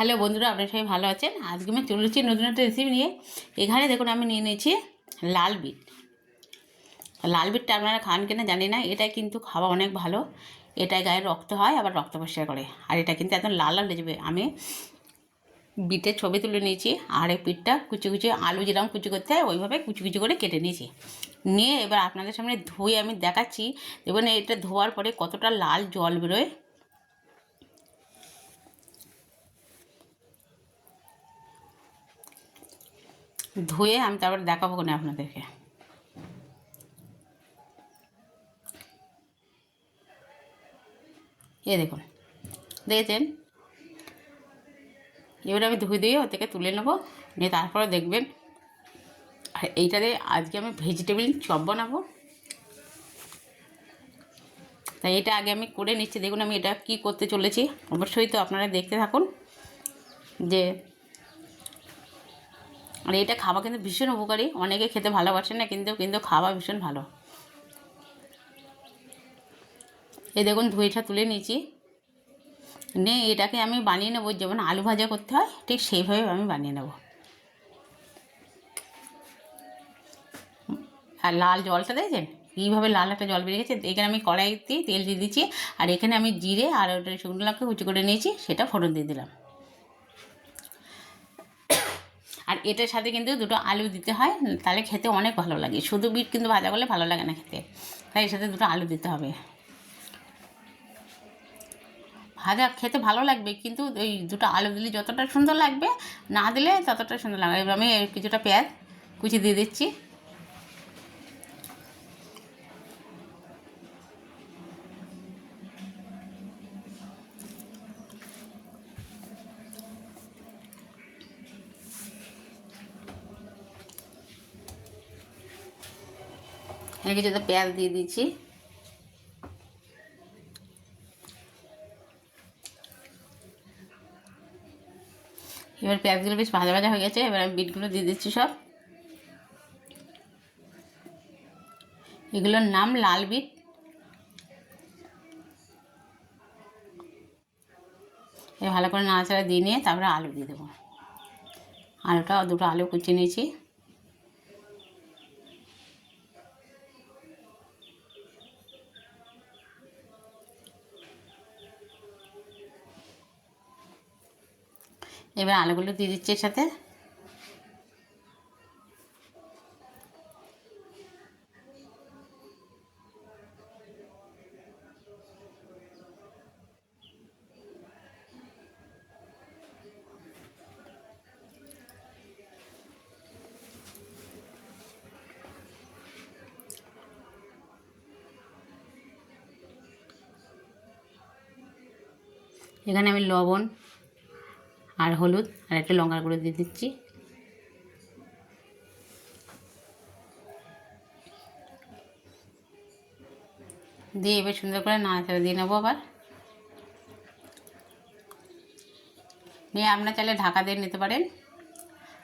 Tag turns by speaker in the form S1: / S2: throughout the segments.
S1: Hello বন্ধুরা, আপনারা সবাই ভালো আছেন? আজকে আমি চলে এসেছি নতুন একটা রেসিপি নিয়ে। এখানে দেখুন, আমি নিয়ে নিয়েছি লাল বিট। লাল বিটটা আপনারা খান কিনা জানি না, এটা কিন্তু খাওয়া অনেক ভালো। এটায় গায়ে রক্ত হয়, আবার রক্ত পরিষ্কার করে। আর এটা কিন্তু একদম লাল লাল যাবে আমি বিটের ছবি তুলে নিয়েছি, আর এই পিঠটা কুচি কুচি আলু যেরকম কুচি করতে হয়, ওইভাবে কুচি কুচি করে কেটে নিয়েছি। নিয়ে এবার আপনাদের সামনে ধুয়ে আমি দেখাচ্ছি। দেখবেন এটা ধোয়ার পরে কতটা লাল জল বেরোয়। ধুয়ে আমি তারপরে দেখাবো কোনে আপনাদেরকে। এ দেখুন, দেখেছেন? এবার আমি ধুয়ে দিয়ে ও থেকে তুলে নেব, নিয়ে তারপরে দেখবেন। আর এইটাতে আজকে আমি ভেজিটেবিল চপ বানাবো। তাই এটা আগে আমি করে নিচ্ছি। দেখুন আমি এটা কি করতে চলেছি। অবশ্যই তো আপনারা দেখতে থাকুন যে আর এটা খাওয়া কিন্তু ভীষণ উপকারী। অনেকে খেতে ভালোবাসে না, কিন্তু কিন্তু খাওয়া ভীষণ ভালো। এই দেখুন ধুয়েটা তুলে নিয়েছি। নিয়ে এটাকে আমি বানিয়ে নেব, যেমন আলু ভাজা করতে হয়, ঠিক সেইভাবে আমি বানিয়ে নেব। আর লাল জলটা দেখছেন? কীভাবে লাল একটা জল বেরিয়ে গেছে। এখানে আমি কড়াইতে তেল দিয়ে দিচ্ছি, আর এখানে আমি জিরে আর ওটা শুকনো লঙ্কা কুচি করে নিয়েছি, সেটা ফোড়ন দিয়ে দিলাম। আর এটার সাথে কিন্তু দুটো আলু দিতে হয়, তাহলে খেতে অনেক ভালো লাগে। শুধু বিট কিন্তু ভাজা করলে ভালো লাগে না খেতে। তাই এর সাথে দুটো আলু দিতে হবে। ভাজা খেতে ভালো লাগবে, কিন্তু ওই দুটো আলু দিলে যতটা সুন্দর লাগবে, না দিলে ততটা সুন্দর লাগবে আমি কিছুটা পেঁয়াজ কুচি দিয়ে দিচ্ছি। এখানে কিছুটা পেঁয়াজ দিয়ে দিচ্ছি। এবার পেঁয়াজগুলো বেশ ভাজা ভাজা হয়ে গেছে, এবার আমি বিটগুলো দিয়ে দিচ্ছি সব। এগুলোর নাম লাল বিট। ভালো করে নাড়াচাড়া দিয়ে নিয়ে তারপরে আলু দিয়ে দেবো। আলুটা, দুটো আলু কুচিয়ে নিয়েছি। এবার আলুগুলো দিয়ে দিচ্ছি এর সাথে। এখানে আমি লবণ আর হলুদ, আর একটা লঙ্কার গুঁড়ো দিয়ে দিচ্ছি। দিয়ে এবার সুন্দর করে নাড়াচাড়া দিয়ে নেব আবার। নিয়ে আপনার চাইলে ঢাকা দিয়ে নিতে পারেন।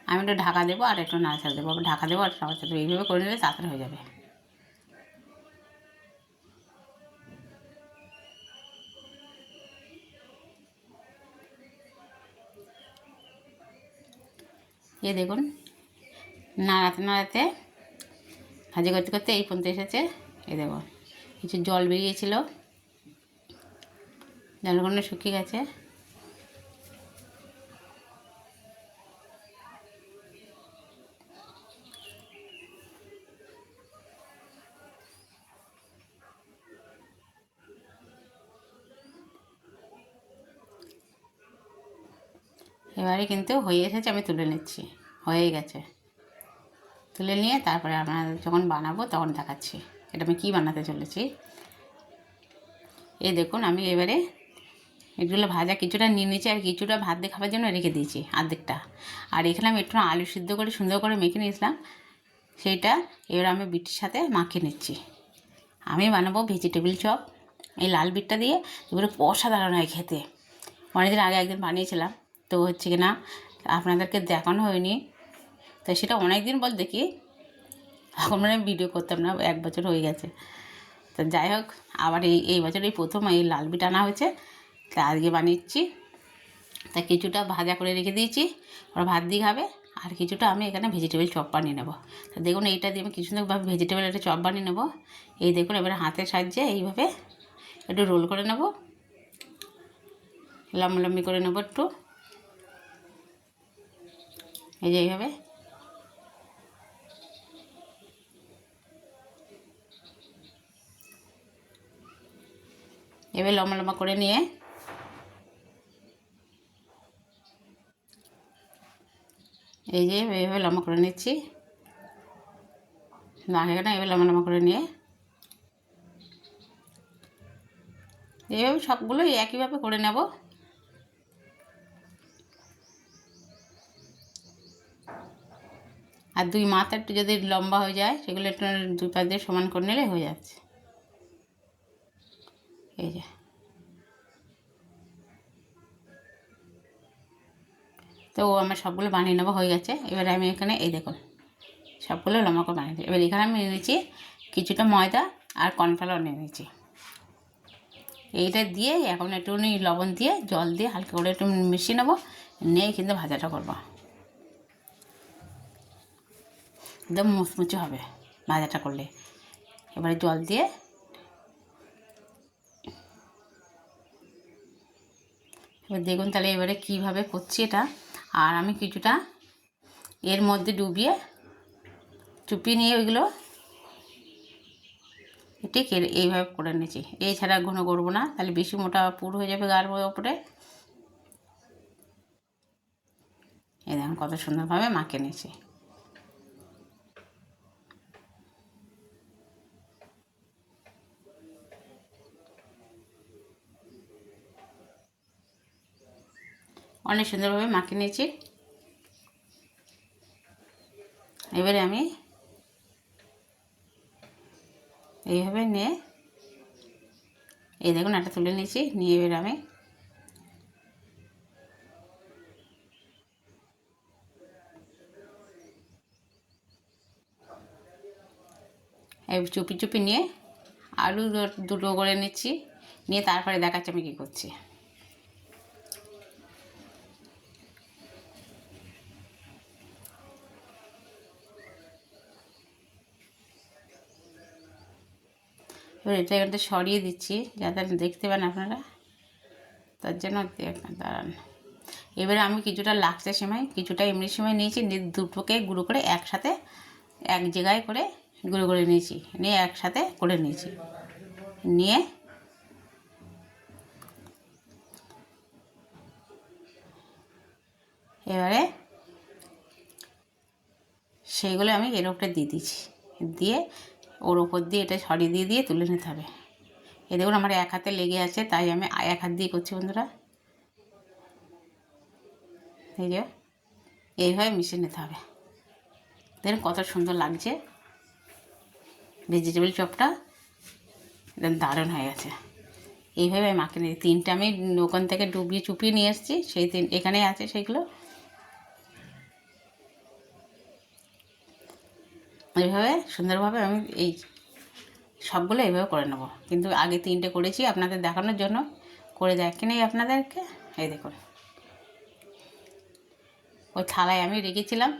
S1: আমি একটু ঢাকা দেবো আর একটু নাড়াচাড়া দেবো। ঢাকা দেবো আর নাড়াচাড়া দেবো। এইভাবে করে নিলে তাড়াতাড়ি হয়ে যাবে। এ দেখুন, নাড়াতে নাড়াতে ভাজি করতে করতে এই পর্যন্ত এসেছে। এ দেখুন, কিছু জল বেরিয়েছিল। জলগুলো শুকিয়ে গেছে। এবারে কিন্তু হয়ে এসেছে, আমি তুলে নিচ্ছি। হয়ে গেছে। তুলে নিয়ে তারপরে আপনাদের যখন বানাবো তখন দেখাচ্ছি, এটা আমি কী বানাতে চলেছি। এই দেখুন, আমি এবারে এগুলো ভাজা কিছুটা নিয়ে নিয়েছি আর কিছুটা ভাত দিয়ে খাবার জন্য রেখে দিয়েছি অর্ধেকটা আর এখানে আমি একটু আলু সিদ্ধ করে, সুন্দর করে মেখে নিয়েছিলাম। সেইটা এবার আমি বিটের সাথে মাখিয়ে নিচ্ছি। আমি বানাবো ভেজিটেবিল চপ এই লাল বিটটা দিয়ে এবারে অসাধারণ হয় খেতে। অনেকদিন আগে একদিন বানিয়েছিলাম। তো হচ্ছে কি না, আপনাদেরকে দেখানো হয়নি। তো সেটা অনেক দিন বল দেখি এখন মানে ভিডিও করতাম না, এক বছর হয়ে গেছে। তো যাই হোক, আবার এই এই বছর এই প্রথম এই লাল বিট আনা হয়েছে, তা আজকে বানিয়েছি। তা কিছুটা ভাজা করে রেখে দিয়েছি, ওরা ভাত দিয়ে খাবে, আর কিছুটা আমি এখানে ভেজিটেবল চপ বানিয়ে নেব। তো দেখুন, এইটা দিয়ে আমি কি সুন্দরভাবে ভেজিটেবল একটা চপ বানিয়ে নেব। এই দেখুন, এবারে হাতের সাহায্যে এইভাবে একটু রোল করে নেব। লম্বা লম্বি করে নেব একটু। এই যে এইভাবে। এবার লম্বা লম্বা করে নিয়ে। এই যে এইভাবে লম্বা করে নিচ্ছি। না এবার লম্বা লম্বা করে নিয়ে। এইভাবে সবগুলোই একইভাবে করে নেব। আর দুই মাথা একটু যদি লম্বা হয়ে যায়, সেগুলো একটু দুই পাশ দিয়ে সমান করে নিলে হয়ে যাচ্ছে। এই যে। তো ও আমার সবগুলো বানিয়ে নেওয়া হয়ে গেছে। এবার আমি এখানে এই দেখুন, সবগুলো লম্বা করে বানিয়ে এবার এখানে আমি নিয়েছি কিছুটা ময়দা আর কর্নফ্লাওয়ার নিয়ে নিয়েছি। এইটা দিয়ে এখন একটুখানি লবণ দিয়ে, জল দিয়ে হালকা করে একটু মিশিয়ে নেব, নিয়ে কিন্তু ভাজাটা করব। একদম মুচমুচে হবে ভাজাটা করলে। এবারে জল দিয়ে এবার দেখুন তাহলে এবারে কীভাবে করছি এটা। আর আমি কিছুটা এর মধ্যে ডুবিয়ে চুপিয়ে নিয়ে ওইগুলো ঠিক এইভাবে করে নিয়েছি। এছাড়া ঘন করব না, তাহলে বেশি মোটা পুর হয়ে যাবে গার ওপরে। এই দেখুন কত সুন্দরভাবে মাকে নিয়েছি। অনেক সুন্দরভাবে মাখিয়ে নিয়েছি। এবারে আমি এইভাবে নিয়ে এই দেখুন, একটা তুলে নিয়েছি, নিয়ে এবারে আমি চুপি চুপি নিয়ে আলু দুটো করে নিচ্ছি, নিয়ে তারপরে দেখাচ্ছি আমি কী করছি। এবার এটা এখানটা সরিয়ে দিচ্ছি, যাতে দেখতে পান আপনারা। তার জন্য দাঁড়ান। এবারে আমি কিছুটা লাক্সা সময় কিছুটা এমনি সময় নিয়েছি, নিয়ে দুটোকে গুঁড়ো করে একসাথে এক জায়গায় করে গুঁড়ো করে নিয়েছি, নিয়ে একসাথে করে নিয়েছি। নিয়ে এবারে সেইগুলো আমি এর উপরে দিয়ে দিচ্ছি। দিয়ে ওর ওপর দিয়ে এটা সরিয়ে দিয়ে দিয়ে তুলে নিতে হবে। এ দেখুন আমার এক হাতে লেগে আছে, তাই আমি এক হাত দিয়ে করছি বন্ধুরা। এই যে এইভাবে মিশিয়ে নিতে হবে। দেখুন কত সুন্দর লাগছে। ভেজিটেবল চপটা দারুণ হয়ে গেছে। এইভাবে আমি মাখিয়ে নিই। তিনটে আমি ওখান থেকে ডুবিয়ে চুপিয়ে নিয়ে এসেছি, সেই তিন এখানেই আছে সেইগুলো। এইভাবে সুন্দরভাবে আমি এই সবগুলো এইভাবে করে নেব। কিন্তু আগে তিনটে করেছি, আপনাদের দেখানোর জন্য করে দেখে নেই আপনাদেরকে। এই দেখুন। ওই থালায় আমি রেখেছিলাম।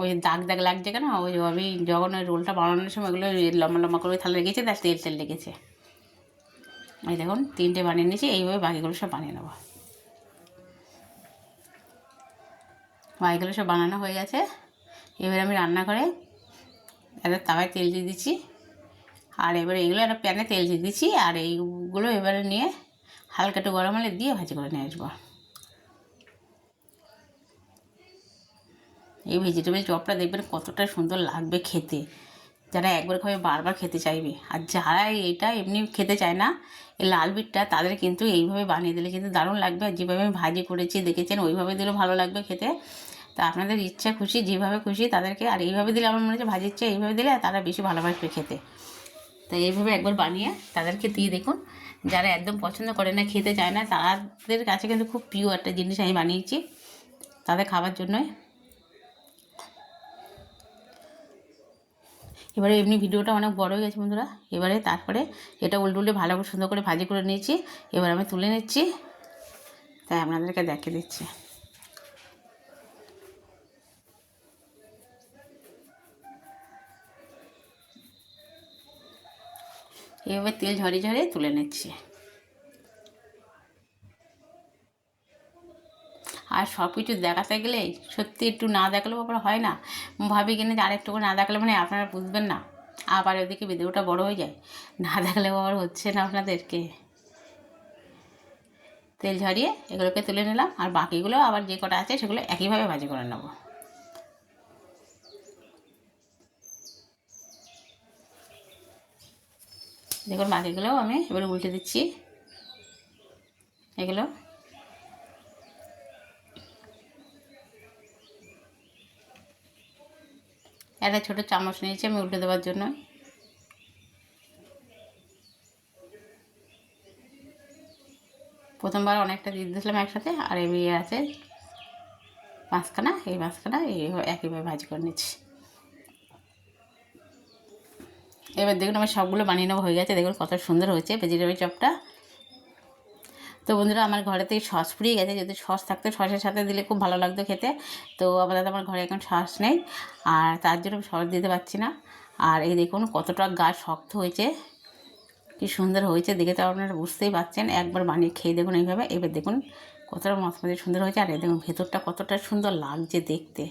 S1: ওই দাগ দাগ লাগছে কেন? ওই আমি যখন ওই রোলটা বানানোর সময় ওগুলো লম্বা লম্বা করে থালা রেখেছি, তার তেল তেল লেগেছে। এই দেখুন, তিনটে বানিয়ে নিয়েছি, এইভাবে বাকিগুলো সব বানিয়ে নেব। বাকিগুলো সব বানানো হয়ে গেছে। এবার আমি রান্না করে একটা তাওয়ায় তেল দিয়ে দিচ্ছি। আর এবারে এগুলো একটা প্যানে তেল দিয়ে দিচ্ছি, আর এইগুলো এবারে নিয়ে হালকা একটু গরম হলে দিয়ে ভাজি করে নিয়ে আসব। এই ভেজিটেবল চপটা দেখবেন কতটা সুন্দর লাগবে খেতে। যারা একবার খাবে বারবার খেতে চাইবে। আর যারা এটা এমনি খেতে চায় না, এই লাল বিটটা তাদের কিন্তু এইভাবে বানিয়ে দিলে কিন্তু দারুণ লাগবে। আর যেভাবে আমি ভাজি করেছি, দেখেছেন, ওইভাবে দিলে ভালো লাগবে খেতে। তা আপনাদের ইচ্ছা খুশি, যেভাবে খুশি তাদেরকে, আর এইভাবে দিলে আমার মনে হচ্ছে ভাজির চেয়ে এইভাবে দিলে তারা বেশি ভালোবাসবে খেতে। তাই এইভাবে একবার বানিয়ে তাদেরকে দিয়ে দেখুন। যারা একদম পছন্দ করে না, খেতে চায় না, তাদের কাছে কিন্তু খুব প্রিয় একটা জিনিস আমি বানিয়েছি তাদের খাবার জন্যই। এবারে এমনি ভিডিওটা অনেক বড় হয়ে গেছে বন্ধুরা। এবারে তারপরে এটা উল্টে উল্টে ভালো করে সুন্দর করে ভাজি করে নিয়েছি। এবার আমি তুলে নিচ্ছি। তাই আপনাদেরকে দেখিয়ে দিচ্ছি। এভাবে তেল ঝরিয়ে ঝরিয়ে তুলে নিচ্ছি। আর সব কিছু দেখাতে গেলে সত্যি একটু না দেখালেও আবার হয় না। ভাবি কিনে যে আরেকটু করে না দেখালে মানে আপনারা বুঝবেন না। আবার ওদিকে ভিডিওটা বড় হয়ে যায়। না দেখালেও আবার হচ্ছে না আপনাদেরকে। তেল ঝরিয়ে এগুলোকে তুলে নিলাম। আর বাকিগুলো আবার যে কটা আছে সেগুলো একইভাবে ভাজি করে নেব। দেখুন, বাকিগুলোও আমি এবার উল্টে দিচ্ছি। এগুলো। একটা ছোটো চামচ নিয়েছি আমি উল্টে দেওয়ার জন্য। প্রথমবার অনেকটা দিয়ে দিয়েছিলাম একসাথে, আর এই আছে। মাঝখানা, এই মাঝখানা, এই একইভাবে ভাজি করে নিচ্ছি। এবার দেখুন আমার সবগুলো বানিয়ে নেওয়া হয়ে গেছে। দেখুন কত সুন্দর হয়েছে ভেজিটেবল চপটা। তো বন্ধুরা, আমার ঘরে থেকে সস ফুরিয়ে গেছে। যদি সস থাকতো, সসের সাথে দিলে খুব ভালো লাগতো খেতে। তো আপাতত আমার ঘরে এখন সস নেই, আর তার জন্য সস দিতে পারছি না। আর এই দেখুন কতটা গা শক্ত হয়েছে। কি সুন্দর হয়েছে দেখে তো আপনারা বুঝতেই পারছেন। একবার বানিয়ে খেয়ে দেখুন এইভাবে। এবার দেখুন কতটা মশমশে সুন্দর হয়েছে। আর এই দেখুন ভেতরটা কতটা সুন্দর লাগছে দেখতে।